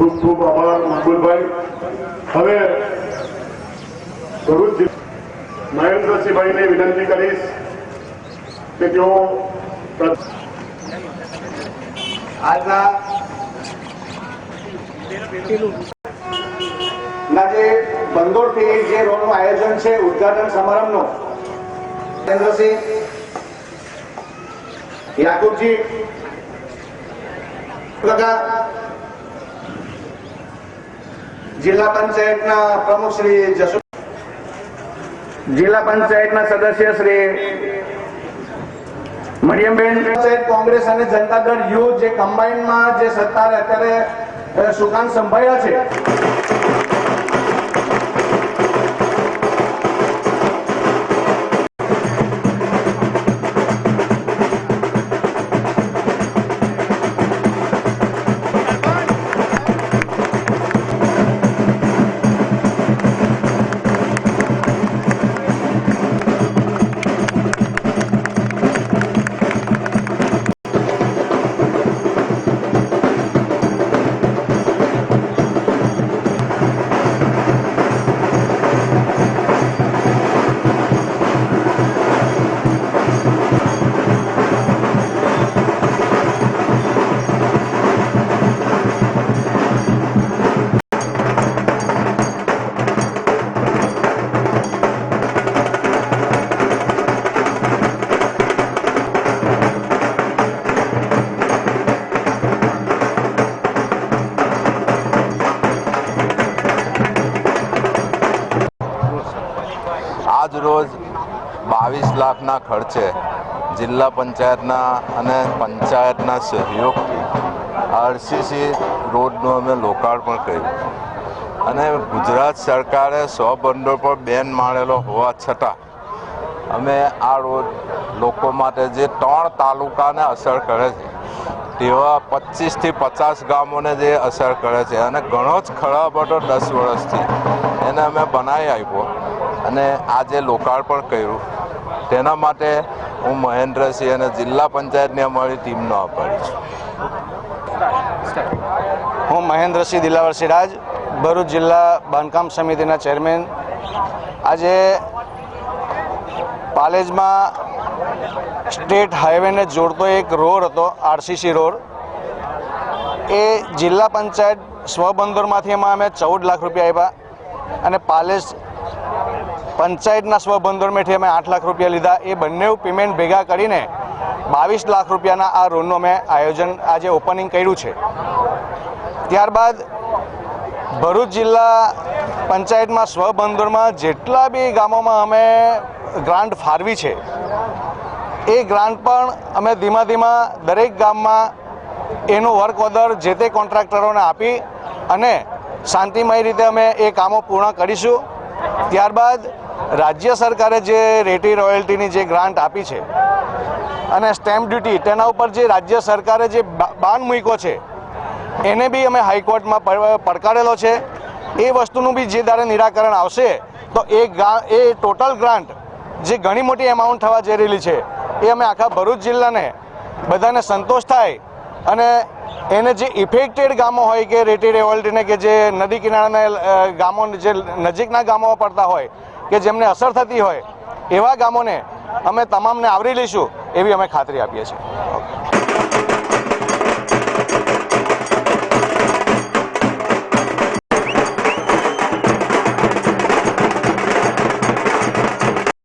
ખૂબ ખૂબ આભાર મકબૂલભાઈ હવે ભરૂચ મહેન્દ્રસિંહભાઈને વિનંતી કરીશ કે તેઓ આજના ના જે રોડનું આયોજન છે, ઉદઘાટન સમારંભનું ચંદ્રસિંહ યાકુબજી કાકા જિલ્લા પંચાયતના પ્રમુખ શ્રી જસુ જિલ્લા પંચાયતના સદસ્ય શ્રી મરિયમબેન પંચાયત કોંગ્રેસ અને જનતા દળ યુ જે કમ્બાઈન્ડમાં જે સત્તા અત્યારે સુકાન સંભાળ્યા છે. રોજ બાવીસ લાખના ખર્ચે જિલ્લા પંચાયતના અને પંચાયતના સહયોગથી આરસીસી રોડનું અમે લોકાર્પણ કર્યું. અને ગુજરાત સરકારે સો બંડો પર બેન મારેલો હોવા છતાં અમે આ રોડ લોકો માટે જે ત્રણ તાલુકાને અસર કરે છે, તેવા પચીસથી પચાસ ગામોને જે અસર કરે છે. અને ઘણો જ ખરાબ હતો દસ વર્ષથી. એને અમે બનાવી આપ્યો અને આજે લોકાર્પણ કર્યું, તેના માટે હું મહેન્દ્રસિંહ અને જિલ્લા પંચાયતની અમારી ટીમનો આભારી છું. હું મહેન્દ્રસિંહ દિલાવર સિરાજ, ભરૂચ જિલ્લા બાંધકામ સમિતિના ચેરમેન. આજે પાલેજમાં સ્ટેટ હાઈવેને જોડતો એક રોડ હતો, આરસીસી રોડ. એ જિલ્લા પંચાયત સ્વબંદરમાંથી એમાં અમે ચૌદ લાખ રૂપિયા આપ્યા. અને પાલેસ પંચાયતના સ્વબંદોરમાંથી અમે આઠ લાખ રૂપિયા લીધા. એ બંને પેમેન્ટ ભેગા કરીને બાવીસ લાખ રૂપિયાના આ રોડનું અમે આયોજન આજે ઓપનિંગ કર્યું છે. ત્યારબાદ ભરૂચ જિલ્લા પંચાયતમાં સ્વબંદોરમાં જેટલા બી ગામોમાં અમે ગ્રાન્ટ ફાળવી છે, એ ગ્રાન્ટ પણ અમે ધીમા ધીમા દરેક ગામમાં એનું વર્ક ઓર્ડર જે તે કોન્ટ્રાક્ટરોને આપી અને શાંતિમય રીતે અમે એ કામો પૂર્ણ કરીશું. ત્યારબાદ રાજ્ય સરકારે જે રેટી રોયલ્ટીની જે ગ્રાન્ટ આપી છે અને સ્ટેમ્પ ડ્યુટી, તેના ઉપર જે રાજ્ય સરકારે જે બાન મૂક્યો છે, એને બી અમે હાઈકોર્ટમાં પડકારેલો છે. એ વસ્તુનું બી જે દાડે નિરાકરણ આવશે, તો એ એ ટોટલ ગ્રાન્ટ જે ઘણી મોટી એમાઉન્ટ થવા જઈ રહેલી છે, એ અમે આખા ભરૂચ જિલ્લાને બધાને સંતોષ થાય અને એને જે ઇફેક્ટેડ ગામો હોય કે રેટી રેવલ્ટીને કે જે નદી કિનારાના ગામો, જે નજીકના ગામો પડતા હોય, કે જેમને અસર થતી હોય, એવા ગામોને અમે તમામને આવરી લઈશું, એવી અમે ખાતરી આપીએ છીએ.